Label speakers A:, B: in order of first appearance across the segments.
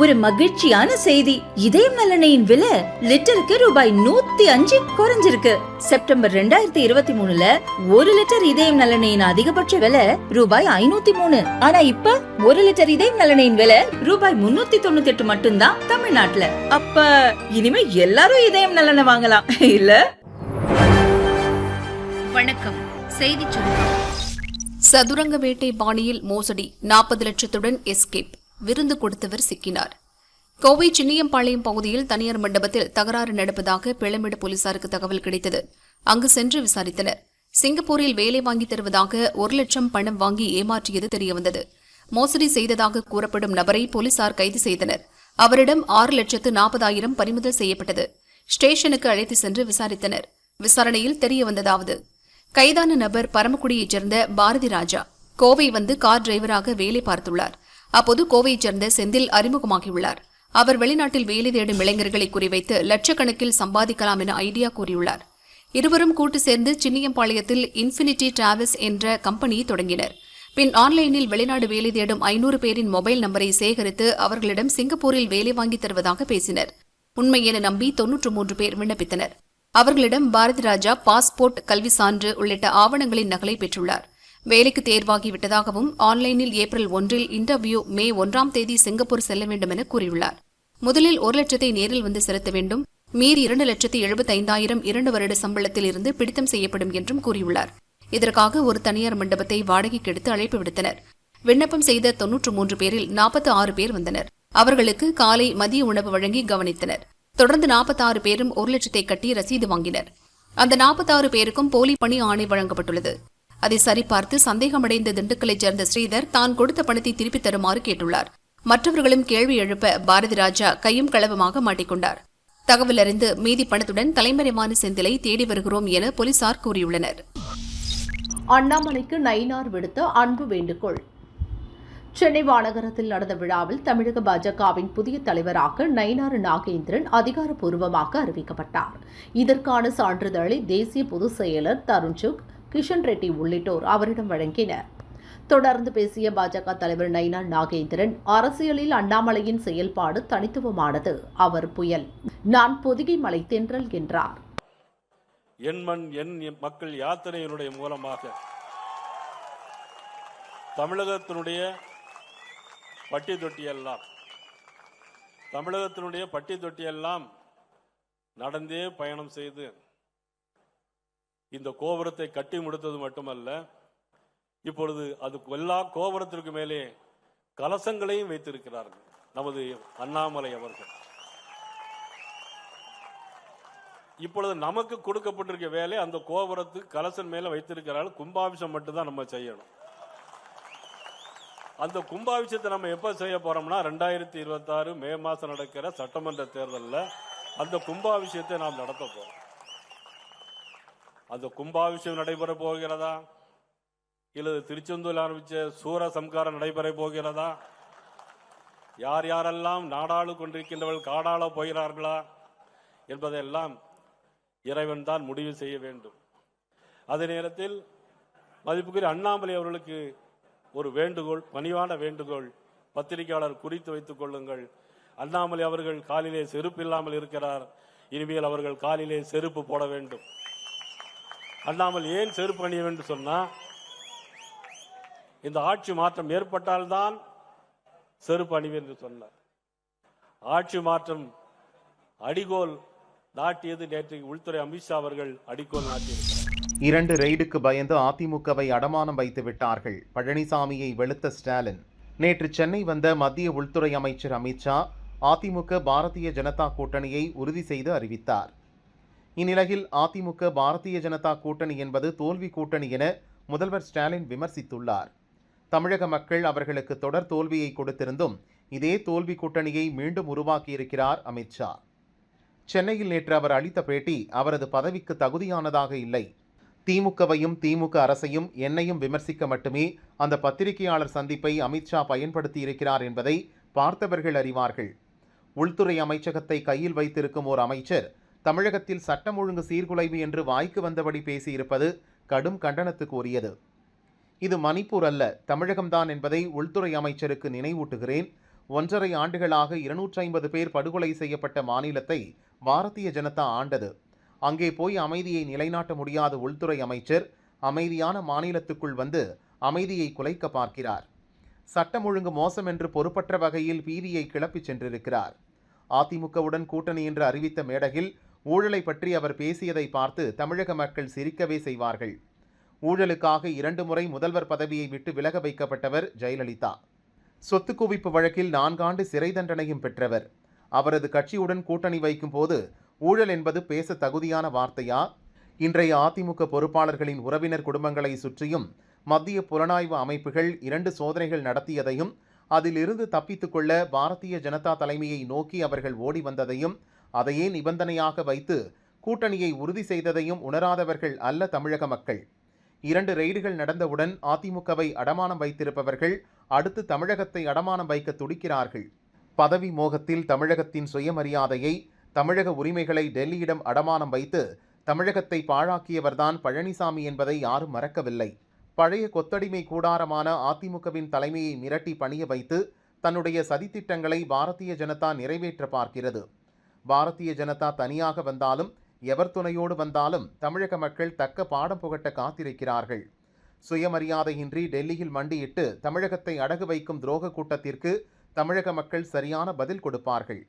A: ஒரு மகிழ்ச்சியான செய்தி. இதயம் நலனையின் விலை லிட்டருக்கு ரூபாய் நூத்தி அஞ்சு குறைஞ்சிருக்கு. செப்டம்பர் ரெண்டாயிரத்தி இருபத்தி மூணுல ஒரு லிட்டர் இதயம் நலனையின் அதிகபட்ச விலை ரூபாய் ஐநூத்தி மூணு. ஆனா இப்ப ஒரு லிட்டர் இதயம் நலனையின் விலை ரூபாய் முன்னூத்தி தொண்ணூத்தி எட்டு மட்டும்தான் தமிழ்நாட்டுல. அப்ப இனிமே எல்லாரும் இதயம் நலனை வாங்கலாம். இல்ல?
B: வணக்கம். செய்திச் சுருக்கம்
C: சதுரங்க வேட்டை பாணியில் மோசடி. நாற்பது லட்சத்துடன் எஸ்கேப். விருந்து கொடுத்தவர் சிக்கினார். கோவை சின்னியம்பாளையம் பகுதியில் தனியார் மண்டபத்தில் தகராறு நடப்பதாக பிளமிடு போலீசாருக்கு தகவல் கிடைத்தது. அங்கு சென்று விசாரித்தனர். சிங்கப்பூரில் வேலை வாங்கி தருவதாக ஒரு லட்சம் பணம் வாங்கி ஏமாற்றியது தெரியவந்தது. மோசடி செய்ததாக கூறப்படும் நபரை போலீசார் கைது செய்தனர். அவரிடம் ஆறு லட்சத்து நாற்பதாயிரம் பறிமுதல் செய்யப்பட்டது. ஸ்டேஷனுக்கு அழைத்து சென்று விசாரித்தனர். விசாரணையில் தெரியவந்ததாவது கைதான நபர் பரமக்குடியைச் சேர்ந்த பாரதி ராஜா கோவை வந்து கார் டிரைவராக வேலை பார்த்துள்ளார். அப்போது கோவையைச் சேர்ந்த செந்தில் அறிமுகமாகியுள்ளார். அவர் வெளிநாட்டில் வேலை தேடும் இளைஞர்களை குறிவைத்து லட்சக்கணக்கில் சம்பாதிக்கலாம் என ஐடியா கூறியுள்ளார். இருவரும் கூட்டு சேர்ந்து சின்னியம்பாளையத்தில் இன்ஃபினிட்டி டிராவல்ஸ் என்ற கம்பெனியை தொடங்கினர். பின் ஆன்லைனில் வெளிநாடு வேலை தேடும் ஐநூறு பேரின் மொபைல் நம்பரை சேகரித்து அவர்களிடம் சிங்கப்பூரில் வேலை வாங்கி தருவதாக பேசினர். உண்மை என நம்பி தொன்னூற்று மூன்று பேர் விண்ணப்பித்தனர். அவர்களிடம் பாரதி ராஜா பாஸ்போர்ட் கல்வி சான்று உள்ளிட்ட ஆவணங்களின் நகலை பெற்றுள்ளார். வேலைக்கு தேர்வாகி விட்டதாகவும் ஆன்லைனில் ஏப்ரல் ஒன்றில் இன்டர்வியூ மே ஒன்றாம் தேதி சிங்கப்பூர் செல்ல வேண்டும் என கூறியுள்ளார். முதலில் ஒரு லட்சத்தை நேரில் வந்து செலுத்த வேண்டும். மீறி இரண்டு லட்சத்தி எழுபத்தைந்தாயிரம் இரண்டு வருட சம்பளத்தில் இருந்து பிடித்தம் செய்யப்படும் என்றும் கூறியுள்ளார். இதற்காக ஒரு தனியார் மண்டபத்தை வாடகைக்கு எடுத்து அழைப்பு விடுத்தனர். விண்ணப்பம் செய்த தொன்னூற்று மூன்று பேரில் நாற்பத்தி ஆறு பேர் வந்தனர். அவர்களுக்கு காலை மதிய உணவு வழங்கி கவனித்தனர். தொடர்ந்து நாற்பத்தாறு பேரும் ஒரு லட்சத்தை கட்டி ரசீது வாங்கினர். அந்த நாற்பத்தாறு பேருக்கும் போலி பணி ஆணை வழங்கப்பட்டுள்ளது. அதை சரிபார்த்து சந்தேகமடைந்த திண்டுக்கலைச் சேர்ந்த ஸ்ரீதர் தான் கொடுத்த பணத்தை திருப்பித் தருமாறு கேட்டுள்ளார். மற்றவர்களும் கேள்வி எழுப்ப பாரதி ராஜா கையும் களவுமாக மாட்டிக்கொண்டார். தகவல் அறிந்து மீதி பணத்துடன் தலைமறைவான செந்திலை தேடி வருகிறோம் என போலீசார் கூறியுள்ளனர்.
D: அண்ணாமலைக்கு நயினார் விடுத்த அன்பு வேண்டுகோள். சென்னை மாநகரத்தில் நடந்த விழாவில் தமிழக பாஜகவின் புதிய தலைவராக நயினார் நாகேந்திரன் அதிகாரப்பூர்வமாக அறிவிக்கப்பட்டார். இதற்கான சான்றிதழை தேசிய பொதுச் செயலர் தருண்சுக் கிஷன் ரெட்டி உள்ளிட்டோர் அவரிடம் வழங்கினர். தொடர்ந்து பேசிய பாஜக தலைவர் நயினா நாகேந்திரன் அரசியலில் அண்ணாமலையின் செயல்பாடு தனித்துவமானது. அவர் புயல். நான் பொதிகை மலை தென்றல் என்றார்.
E: என் மண் என் மக்கள் யாத்திரையினுடைய மூலமாக தமிழகத்தினுடைய பட்டி தொட்டியெல்லாம் தமிழகத்தினுடைய பட்டி தொட்டியெல்லாம் நடந்தே பயணம் செய்து இந்த கோபுரத்தை கட்டி முடித்தது மட்டுமல்ல இப்பொழுது அது எல்லா கோபுரத்திற்கு மேலே கலசங்களையும் வைத்திருக்கிறார்கள். நமது அண்ணாமலை அவர்கள். இப்பொழுது நமக்கு கொடுக்கப்பட்டிருக்க வேலை அந்த கோபுரத்து கலசன் மேல வைத்திருக்கிறார்கள் கும்பாபிஷம் மட்டும்தான் நம்ம செய்யணும். அந்த கும்பாபிஷத்தை நம்ம எப்ப செய்ய போறோம்னா ரெண்டாயிரத்தி இருபத்தாறு மே மாசம் நடக்கிற சட்டமன்ற தேர்தலில் அந்த கும்பாபிஷத்தை நாம் நடத்த போறோம். அந்த கும்பாபிஷேகம் நடைபெற போகிறதா? இல்லது திருச்செந்தூரில் ஆரம்பிச்ச சூர சம்காரம் நடைபெற போகிறதா? யார் யாரெல்லாம் நாடாளு கொண்டிருக்கின்றவர்கள் காடாள போகிறார்களா? என்பதையெல்லாம் இறைவன் தான் முடிவு செய்ய வேண்டும். அதே நேரத்தில் மதிப்புக்குரிய அண்ணாமலை அவர்களுக்கு ஒரு வேண்டுகோள் பணிவான வேண்டுகோள் பத்திரிகையாளர் குறித்து வைத்துக் கொள்ளுங்கள். அண்ணாமலை அவர்கள் காலிலே செருப்பு இல்லாமல் இருக்கிறார். இனிமேல் அவர்கள் காலிலே செருப்பு போட வேண்டும். அண்ணாமல் ஏன் செருப்பு அணிய வேண்டும் சொன்னா இந்த ஆட்சி மாற்றம் ஏற்பட்டால்தான் செருப்பு அணிவேன் என்று சொன்னார். ஆட்சி மாற்றம் அடிகோல் நாட்டியது நேற்று உள்துறை அமித்ஷா அவர்கள் அடிக்கோல் நாட்டியிருக்கிறார்.
F: இரண்டு ரெய்டுக்கு பயந்து அதிமுகவை அடமானம் வைத்து விட்டார்கள் பழனிசாமியை வெளுத்த ஸ்டாலின். நேற்று சென்னை வந்த மத்திய உள்துறை அமைச்சர் அமித்ஷா அதிமுக பாரதிய ஜனதா கூட்டணியை உறுதி செய்து அறிவித்தார். இந்நிலையில் அதிமுக பாரதிய ஜனதா கூட்டணி என்பது தோல்வி கூட்டணி என முதல்வர் ஸ்டாலின் விமர்சித்துள்ளார். தமிழக மக்கள் அவர்களுக்கு தொடர் தோல்வியை கொடுத்திருந்தும் இதே தோல்வி கூட்டணியை மீண்டும் உருவாக்கியிருக்கிறார் அமித்ஷா சென்னையில் நேற்று அவர் அளித்த பேட்டி அவரது பதவிக்கு தகுதியானதாக இல்லை. திமுகவையும் திமுக அரசையும் என்னையும் விமர்சிக்க மட்டுமே அந்த பத்திரிகையாளர் சந்திப்பை அமித்ஷா பயன்படுத்தி இருக்கிறார் என்பதை பார்த்தவர்கள் அறிவார்கள். உள்துறை அமைச்சகத்தை கையில் வைத்திருக்கும் ஓர் அமைச்சர் தமிழகத்தில் சட்டம் ஒழுங்கு சீர்குலைவு என்று வாய்க்கு வந்தபடி பேசியிருப்பது கடும் கண்டனத்துக்கு உரியது. இது மணிப்பூர் அல்ல தமிழகம்தான் என்பதை உள்துறை அமைச்சருக்கு நினைவூட்டுகிறேன். ஒன்றரை ஆண்டுகளாக இருநூற்றி ஐம்பது பேர் படுகொலை செய்யப்பட்ட மாநிலத்தை பாரதிய ஜனதா ஆண்டது. அங்கே போய் அமைதியை நிலைநாட்ட முடியாத உள்துறை அமைச்சர். அமைதியான மாநிலத்துக்குள் வந்து அமைதியை குலைக்க பார்க்கிறார். சட்டம் ஒழுங்கு மோசம் என்று பொறுப்பற்ற வகையில் பீதியை கிளப்பிச் சென்றிருக்கிறார். அதிமுகவுடன் கூட்டணி என்று அறிவித்த மேடையில் ஊழலை பற்றி அவர் பேசியதை பார்த்து தமிழக மக்கள் சிரிக்கவே செய்வார்கள். ஊழலுக்காக இரண்டு முறை முதல்வர் பதவியை விட்டு விலக வைக்கப்பட்டவர் ஜெயலலிதா. சொத்து குவிப்பு வழக்கில் நான்காண்டு சிறை தண்டனையும் பெற்றவர். அவரது கட்சியுடன் கூட்டணி வைக்கும் போது ஊழல் என்பது பேச தகுதியான வார்த்தையா? இன்றைய அதிமுக பொறுப்பாளர்களின் உறவினர் குடும்பங்களை சுற்றியும் மத்திய புலனாய்வு அமைப்புகள் இரண்டு சோதனைகள் நடத்தியதையும் அதிலிருந்து தப்பித்துக்கொள்ள பாரதிய ஜனதா தலைமையை நோக்கி அவர்கள் ஓடி வந்ததையும் அதையே நிபந்தனையாக வைத்து கூட்டணியை உறுதி செய்ததையும் உணராதவர்கள் அல்ல தமிழக மக்கள். இரண்டு ரெய்டுகள் நடந்தவுடன் அதிமுகவை அடமானம் வைத்திருப்பவர்கள் அடுத்து தமிழகத்தை அடமானம் வைக்க துடிக்கிறார்கள். பதவி மோகத்தில் தமிழகத்தின் சுயமரியாதையை தமிழக உரிமைகளை டெல்லியிடம் அடமானம் வைத்து தமிழகத்தை பாழாக்கியவர்தான் பழனிசாமி என்பதை யாரும் மறக்கவில்லை. பழைய கொத்தடிமை கூடாரமான அதிமுகவின் தலைமையை மிரட்டி பணிய வைத்து தன்னுடைய சதித்திட்டங்களை பாரதிய ஜனதா நிறைவேற்ற பார்க்கிறது. பாரதிய ஜனதா தனியாக வந்தாலும் எவர் துணையோடு வந்தாலும் தமிழக மக்கள் தக்க பாடம் புகட்ட காத்திருக்கிறார்கள். சுயமரியாதையின்றி டெல்லியில் மண்டியிட்டு தமிழகத்தை அடகு வைக்கும் துரோக கூட்டத்திற்கு தமிழக மக்கள் சரியான பதில் கொடுப்பார்கள்.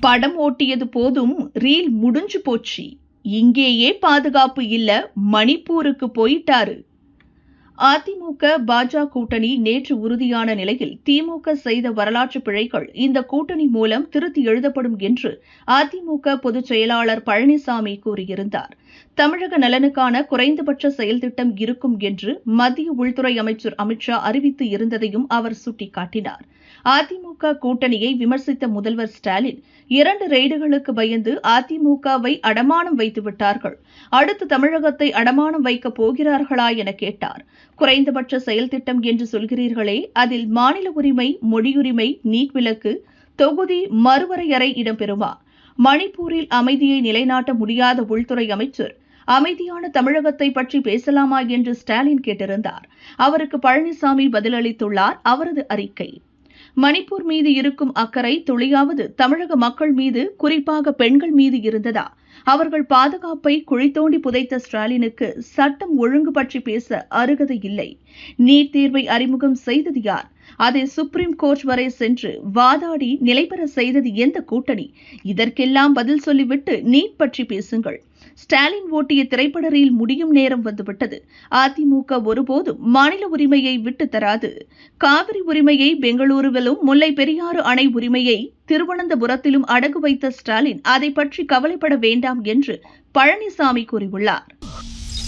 G: படம் ஓட்டியது போதும் ரீல் முடிஞ்சு போச்சு. இங்கேயே பாதுகாப்பு இல்ல மணிப்பூருக்கு போயிட்டாரு. அதிமுக பாஜக கூட்டணி நேற்று உறுதியான நிலையில் திமுக செய்த வரலாற்று பிழைகள் இந்த கூட்டணி மூலம் திருத்தி எழுதப்படும் என்று அதிமுக பொதுச் செயலாளர் பழனிசாமி கூறியிருந்தார். தமிழக நலனுக்கான குறைந்தபட்ச செயல்திட்டம் இருக்கும் என்று மத்திய உள்துறை அமைச்சர் அமித்ஷா அறிவித்து இருந்ததையும் அவர் சுட்டிக்காட்டினார். அதிமுக கூட்டணியை விமர்சித்த முதல்வர் ஸ்டாலின் இரண்டு ரெய்டுகளுக்கு பயந்து அதிமுகவை அடமானம் வைத்து விட்டார்கள். அடுத்து தமிழகத்தை அடமானம் வைக்கப் போகிறார்களா என கேட்டார். குறைந்தபட்ச செயல்திட்டம் என்று சொல்கிறீர்களே அதில் மாநில உரிமை மொழியுரிமை நீட் விலக்கு தொகுதி மறுவரையறை இடம்பெறுமா? மணிப்பூரில் அமைதியை நிலைநாட்ட முடியாத உள்துறை அமைச்சர் அமைதியான தமிழகத்தை பற்றி பேசலாமா என்று ஸ்டாலின் கேட்டிருந்தார். அவருக்கு பழனிசாமி பதிலளித்துள்ளார் அவரது அறிக்கை. மணிப்பூர் மீது இருக்கும் அக்கறை துளியாவது தமிழக மக்கள் மீது குறிப்பாக பெண்கள் மீது இருந்ததா? அவர்கள் பாதுகாப்பை குழி தோண்டி புதைத்த ஸ்டாலினுக்கு சட்டம் ஒழுங்கு பற்றி பேச அருகதை இல்லை. நீட் தேர்வை அறிமுகம் செய்தது யார்? அதை சுப்ரீம் கோர்ட் வரை சென்று வாதாடி நிலைபெற செய்தது எந்த கூட்டணி? இதற்கெல்லாம் பதில் சொல்லிவிட்டு நீட் பற்றி பேசுங்கள். ஸ்டாலின் ஓட்டிய திரைப்பட ரீல் முடியும் நேரம் வந்துவிட்டது. அதிமுக ஒருபோதும் மாநில உரிமையை விட்டு தராது. காவிரி உரிமையை பெங்களூருவிலும் முல்லை பெரியாறு அணை உரிமையை திருவனந்தபுரத்திலும் அடகு வைத்த ஸ்டாலின் அதை பற்றி கவலைப்பட வேண்டாம் என்று பழனிசாமி கூறியுள்ளார்.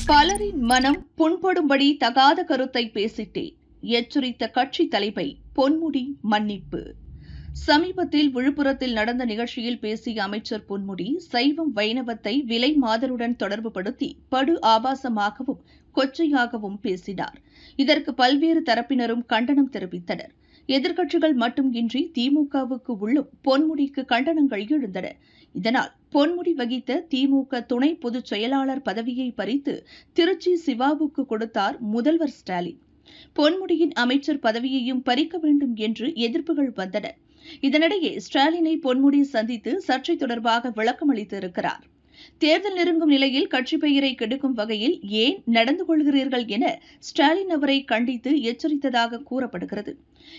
G: பலரின் மனம் புண்படும்படி தகாத கருத்தை பேசிட்டேன் எச்சரித்த கட்சி தலைமை பொன்முடி மன்னிப்பு. சமீபத்தில் விழுப்புரத்தில் நடந்த நிகழ்ச்சியில் பேசிய அமைச்சர் பொன்முடி சைவம் வைணவத்தை விலை மாதருடன் தொடர்புபடுத்தி படு ஆபாசமாகவும் கொச்சையாகவும் பேசினார். இதற்கு பல்வேறு தரப்பினரும் கண்டனம் தெரிவித்தனர். எதிர்க்கட்சிகள் மட்டும் இன்றி திமுகவுக்கு உள்ளும் பொன்முடிக்கு கண்டனங்கள் எழுந்தன. இதனால் பொன்முடி வகித்த திமுக துணை பொதுச் செயலாளர் பதவியை பறித்து திருச்சி சிவாவுக்கு கொடுத்தார் முதல்வர் ஸ்டாலின். பொன்முடியின் அமைச்சர் பதவியையும் பறிக்க வேண்டும் என்று எதிர்ப்புகள் வந்தன. இதனிடையே ஸ்டாலினை பொன்முடி சந்தித்து சர்ச்சை தொடர்பாக விளக்கம் அளித்திருக்கிறார். தேர்தல் நெருங்கும் நிலையில் கட்சி பெயரை கெடுக்கும் வகையில் ஏன் நடந்து கொள்கிறீர்கள் என ஸ்டாலின் அவரை கண்டித்து எச்சரித்ததாக கூறப்படுகிறது.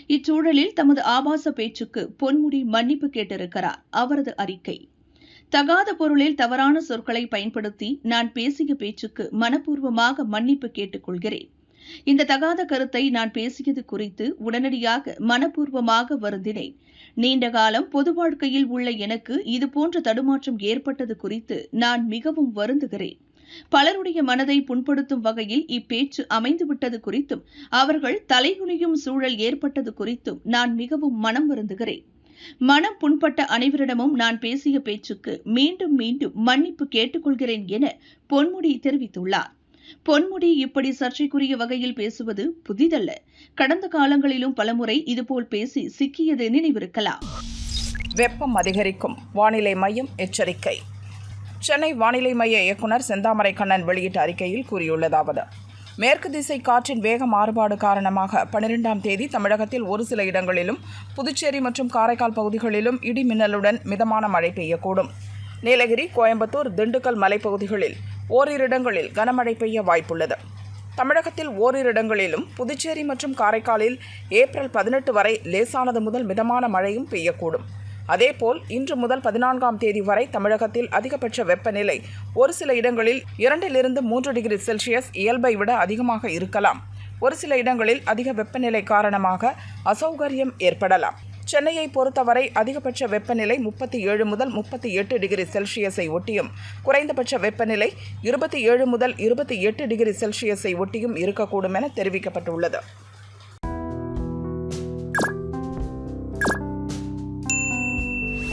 G: இச்சூழலில் தமது ஆபாச பேச்சுக்கு பொன்முடி மன்னிப்பு கேட்டிருக்கிறார். அவரது அறிக்கை. தகாத பொருளில் தவறான சொற்களை பயன்படுத்தி நான் பேசிய பேச்சுக்கு மனப்பூர்வமாக மன்னிப்பு கேட்டுக் கொள்கிறேன் இந்த தகாத கருத்தை நான் பேசியது குறித்து உடனடியாக மனப்பூர்வமாக வருந்தினேன். நீண்ட காலம் பொது வாழ்க்கையில் உள்ள எனக்கு இதுபோன்ற தடுமாற்றம் ஏற்பட்டது குறித்து நான் மிகவும் வருந்துகிறேன். பலருடைய மனதை புண்படுத்தும் வகையில் இப்பேச்சு அமைந்துவிட்டது குறித்தும் அவர்கள் தலைகுனியும் சூழல் ஏற்பட்டது குறித்தும் நான் மிகவும் மனம் வருந்துகிறேன். மனம் புண்பட்ட அனைவரிடமும் நான் பேசிய பேச்சுக்கு மீண்டும் மீண்டும் மன்னிப்பு கேட்டுக்கொள்கிறேன் என பொன்முடி தெரிவித்துள்ளார். பொன்முடி இப்படி சர்ச்சைக்குரிய வகையில் பேசுவது புதிதல்ல. கடந்த காலங்களிலும் பலமுறை இதுபோல் பேசி சிக்கியது நினைவிருக்கலாம்.
H: வெப்பம் அதிகரிக்கும். வானிலை மையம் எச்சரிக்கை. சென்னை வானிலை மைய இயக்குனர் செந்தாமரை கண்ணன் வெளியிட்ட அறிக்கையில் கூறியுள்ளதாவது மேற்கு திசை காற்றின் வேக மாறுபாடு காரணமாக பனிரெண்டாம் தேதி தமிழகத்தில் ஒரு சில இடங்களிலும் புதுச்சேரி மற்றும் காரைக்கால் பகுதிகளிலும் இடி மின்னலுடன் மிதமான மழை பெய்யக்கூடும். நீலகிரி கோயம்புத்தூர் திண்டுக்கல் மலைப்பகுதிகளில் ஓரிரு இடங்களில் கனமழை பெய்ய வாய்ப்புள்ளது. தமிழகத்தில் ஓரிரு இடங்களிலும் புதுச்சேரி மற்றும் காரைக்காலில் ஏப்ரல் பதினெட்டு வரை லேசானது முதல் மிதமான மழையும் பெய்யக்கூடும். அதேபோல் இன்று முதல் பதினான்காம் தேதி வரை தமிழகத்தில் அதிகபட்ச வெப்பநிலை ஒரு சில இடங்களில் இரண்டிலிருந்து மூன்று டிகிரி செல்சியஸ் இயல்பை விட அதிகமாக இருக்கலாம். ஒரு சில இடங்களில் அதிக வெப்பநிலை காரணமாக அசௌகரியம் ஏற்படலாம். சென்னையை பொறுத்தவரை அதிகபட்ச வெப்பநிலை முப்பத்தி ஏழு முதல் முப்பத்தி எட்டு டிகிரி செல்சியஸை ஒட்டியும் குறைந்தபட்ச வெப்பநிலை இருபத்தி ஏழு முதல் இருபத்தி எட்டு டிகிரி செல்சியஸை ஒட்டியும் இருக்கக்கூடும் என தெரிவிக்கப்பட்டுள்ளது.